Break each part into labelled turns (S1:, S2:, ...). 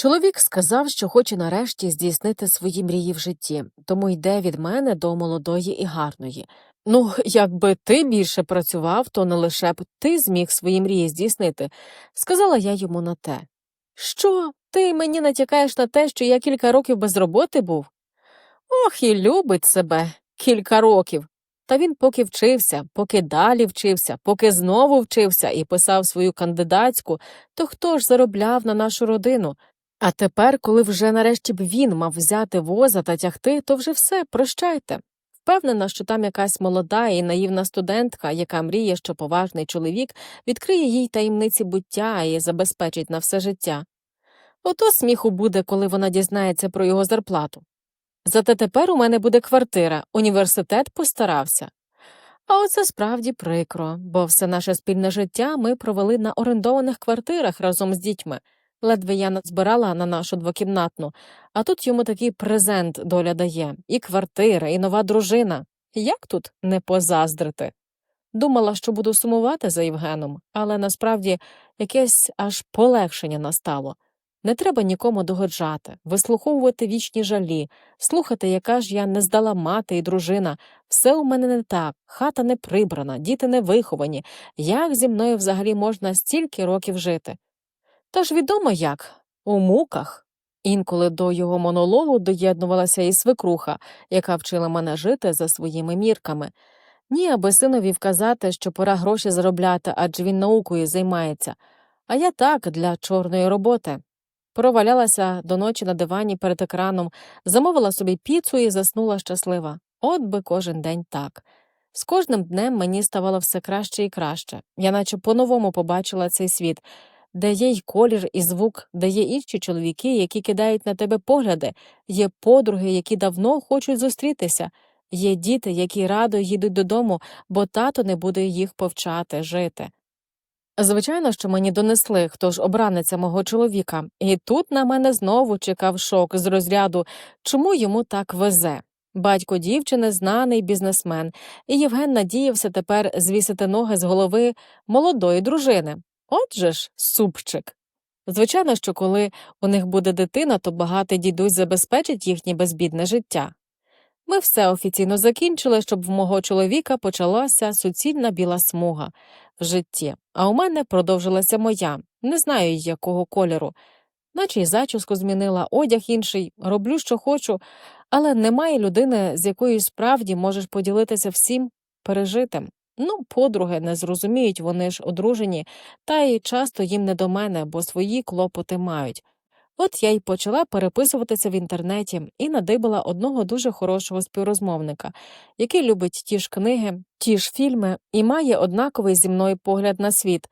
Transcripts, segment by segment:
S1: Чоловік сказав, що хоче нарешті здійснити свої мрії в житті, тому йде від мене до молодої і гарної. Ну, якби ти більше працював, то не лише б ти зміг свої мрії здійснити, сказала я йому на те. Що, ти мені натякаєш на те, що я кілька років без роботи був? Ох, і любить себе кілька років. Та він поки вчився, поки далі вчився, поки знову вчився і писав свою кандидатську, то хто ж заробляв на нашу родину? А тепер, коли вже нарешті б він мав взяти воза та тягти, то вже все, прощайте. Впевнена, що там якась молода і наївна студентка, яка мріє, що поважний чоловік відкриє їй таємниці буття і забезпечить на все життя. Ото сміху буде, коли вона дізнається про його зарплату. Зате тепер у мене буде квартира, університет постарався. А оце справді прикро, бо все наше спільне життя ми провели на орендованих квартирах разом з дітьми. Ледве я назбирала на нашу двокімнатну, а тут йому такий презент доля дає і квартира, і нова дружина. Як тут не позаздрити? Думала, що буду сумувати за Євгеном, але насправді якесь аж полегшення настало. Не треба нікому догоджати, вислуховувати вічні жалі, слухати, яка ж я не здала мати і дружина. Все у мене не так, хата не прибрана, діти не виховані. Як зі мною взагалі можна стільки років жити? Тож відомо як у муках. Інколи до його монологу доєднувалася і свекруха, яка вчила мене жити за своїми мірками. Ні, аби синові вказати, що пора гроші заробляти, адже він наукою займається, а я так для чорної роботи. Провалялася до ночі на дивані перед екраном, замовила собі піцу і заснула щаслива. От би кожен день так. З кожним днем мені ставало все краще і краще. Я наче по-новому побачила цей світ, де є й колір, і звук, де є інші чоловіки, які кидають на тебе погляди, є подруги, які давно хочуть зустрітися, є діти, які радо їдуть додому, бо тато не буде їх повчати жити. Звичайно, що мені донесли, хто ж обраниця мого чоловіка, і тут на мене знову чекав шок з розряду, чому йому так везе. Батько дівчини знаний бізнесмен, і Євген надіявся тепер звісити ноги з голови молодої дружини. Отже ж, супчик. Звичайно, що коли у них буде дитина, то багатий дідусь забезпечить їхнє безбідне життя. Ми все офіційно закінчили, щоб в мого чоловіка почалася суцільна біла смуга в житті, а у мене продовжилася моя, не знаю якого кольору, наче й зачіску змінила, одяг інший, роблю, що хочу, але немає людини, з якою справді можеш поділитися всім пережитим. Ну, подруги не зрозуміють, вони ж одружені, та й часто їм не до мене, бо свої клопоти мають. От я й почала переписуватися в інтернеті і надибала одного дуже хорошого співрозмовника, який любить ті ж книги, ті ж фільми і має однаковий зі мною погляд на світ.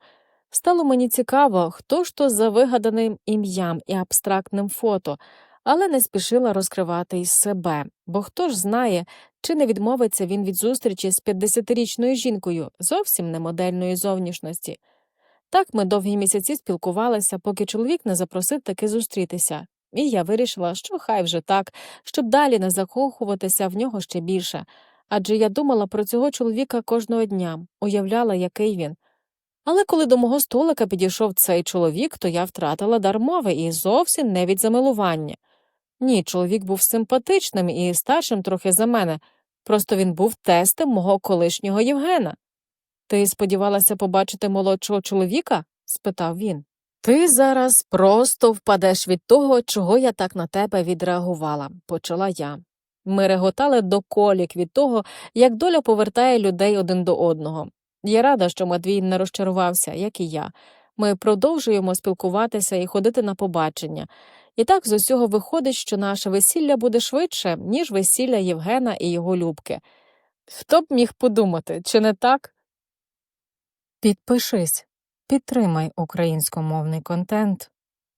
S1: Стало мені цікаво, хто ж то за вигаданим ім'ям і абстрактним фото, але не спішила розкривати із себе, бо хто ж знає, чи не відмовиться він від зустрічі з 50-річною жінкою, зовсім не модельної зовнішності. Так ми довгі місяці спілкувалися, поки чоловік не запросив таки зустрітися, і я вирішила, що хай вже так, щоб далі не закохуватися в нього ще більше, адже я думала про цього чоловіка кожного дня, уявляла, який він. Але коли до мого столика підійшов цей чоловік, то я втратила дар мови і зовсім не від замилування. Ні, чоловік був симпатичним і старшим трохи за мене, просто він був тестем мого колишнього Євгена. Ти сподівалася побачити молодшого чоловіка? спитав він. Ти зараз просто впадеш від того, чого я так на тебе відреагувала, почала я. Ми реготали до колік від того, як доля повертає людей один до одного. Я рада, що Матвій не розчарувався, як і я. Ми продовжуємо спілкуватися і ходити на побачення. І так з усього виходить, що наше весілля буде швидше, ніж весілля Євгена і його любки. Хто б міг подумати, чи не так? Підпишись, підтримай українськомовний контент.